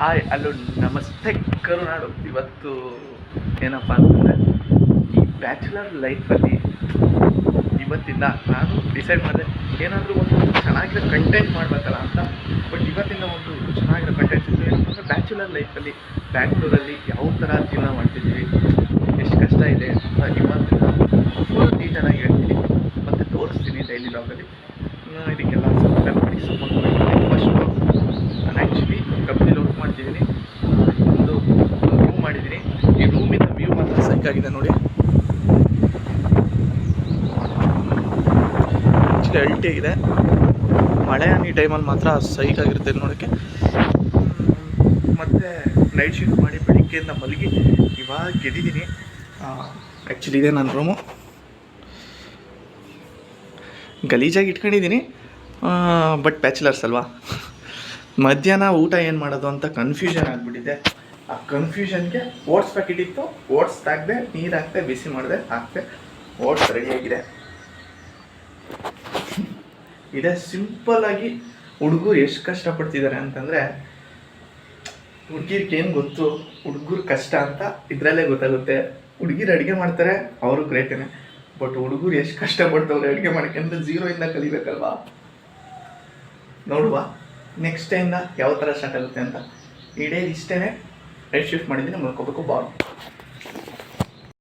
Hi ಅಲ್ಲೋ ನಮಸ್ತೆ ಕರುನಾಡು. ಇವತ್ತು ಏನಪ್ಪ ಅಂತಂದರೆ ಈ ಬ್ಯಾಚುಲರ್ ಲೈಫಲ್ಲಿ ಇವತ್ತಿಂದ ನಾನು ಡಿಸೈಡ್ ಮಾಡಿದೆ ಏನಾದರೂ ಒಂದು ಚೆನ್ನಾಗಿರೋ ಕಂಟೆಂಟ್ ಮಾಡಬೇಕಲ್ಲ ಅಂತ. ಬಟ್ ಇವತ್ತಿಂದ ಒಂದು ಚೆನ್ನಾಗಿರೋ ಕಂಟೆಂಟ್ ಏನಪ್ಪ ಅಂದರೆ ಬ್ಯಾಚುಲರ್ ಲೈಫಲ್ಲಿ ಬ್ಯಾಂಗ್ಳೂರಲ್ಲಿ ಯಾವ ಥರ ಜೀವನ ಮಾಡ್ತಿದ್ದೀವಿ, ಎಷ್ಟು ಕಷ್ಟ ಇದೆ ಅಂತ ಇವತ್ತಿನ ಫುಲ್ ಡೀಟೇಲಾಗಿ ಹೇಳ್ತೀನಿ. ಮತ್ತು ತೋರಿಸ್ತೀನಿ ಡೈಲಿ ಲಾಗಲ್ಲಿ ಇದಕ್ಕೆಲ್ಲ ಸಬ್ಸ್ಕ್ರೈಬ್ ಮಾಡಿ ಸಪೋರ್ಟ್ ಮಾಡಿ ಫಸ್ಟ್ ನಾನು ಆ್ಯಕ್ಚುಲಿ ಕಂಪ್ನಿಲಿ ವರ್ಕ್ ಮಾಡ್ತಿದ್ದೀನಿ ಒಂದು ರೂಮ್ ಮಾಡಿದ್ದೀನಿ ಈ ರೂಮಿನ ವ್ಯೂ ಸೈಕಾಗಿದೆ ನೋಡಿ. ಎಲ್ಟಿ ಇದೆ. ಮಳೆ ಹನಿ ಟೈಮಲ್ಲಿ ಮಾತ್ರ ಸೈಕ್ ಆಗಿರುತ್ತೆ ನೋಡೋಕ್ಕೆ ಮತ್ತು ನೈಟ್ ಶಿಫ್ಟ್ ಮಾಡಿ ಬೆಳಿಗ್ಗೆಯಿಂದ ಮಲಗಿ ಇವಾಗ ಗೆದ್ದಿದ್ದೀನಿ ಆ್ಯಕ್ಚುಲಿ ಇದೆ ನನ್ನ ರೂಮು ಗಲೀಜಾಗಿ ಇಟ್ಕೊಂಡಿದ್ದೀನಿ. ಬಟ್ ಬ್ಯಾಚುಲರ್ಸ್ ಅಲ್ವಾ? ಮಧ್ಯಾಹ್ನ ಊಟ ಏನು ಮಾಡೋದು ಅಂತ ಕನ್ಫ್ಯೂಷನ್ ಆಗಿಬಿಟ್ಟಿದೆ. ಆ ಕನ್ಫ್ಯೂಷನ್ಗೆ ಓಟ್ಸ್ ಪ್ಯಾಕೆಟ್ ಇತ್ತು. ಓಟ್ಸ್ ತಾಗ್ದೆ, ನೀರು ಹಾಕ್ತೆ ಬಿಸಿ ಮಾಡಿದೆ ಹಾಕ್ತೆ ಓಟ್ಸ್ ರೆಡಿಯಾಗಿದೆ ಇದೇ ಸಿಂಪಲ್ ಆಗಿ ಹುಡುಗರು ಎಷ್ಟು ಕಷ್ಟಪಡ್ತಿದ್ದಾರೆ ಅಂತಂದರೆ, ಹುಡುಗಿರ್ಗೆ ಏನು ಗೊತ್ತು, ಹುಡುಗರು ಕಷ್ಟ ಅಂತ ಇದರಲ್ಲೇ ಗೊತ್ತಾಗುತ್ತೆ. ಹುಡುಗಿರು ಅಡುಗೆ ಮಾಡ್ತಾರೆ, ಅವರು ಗ್ರೇಟೇನೆ. ಬಟ್ ಹುಡುಗರು ಎಷ್ಟು ಕಷ್ಟಪಡ್ತವ್ರೆ ಅಡುಗೆ ಮಾಡೋಕ್ಕೆ ಅಂತ ಝೀರೋಯಿಂದ ಕಲಿಬೇಕಲ್ವಾ? ನೋಡುವ. ನೆಕ್ಸ್ಟ್ ಟೈಮ್ನ ಯಾವ ಥರ ಸ್ಟಾರ್ಟ್ ಆಗುತ್ತೆ ಅಂತ. ಇಡೇ ಇಷ್ಟೇ ನೈಟ್ ಶಿಫ್ಟ್ ಮಾಡಿದ್ದೀನಿ ಮಲ್ಕೋಬೇಕು ಬಾಲ್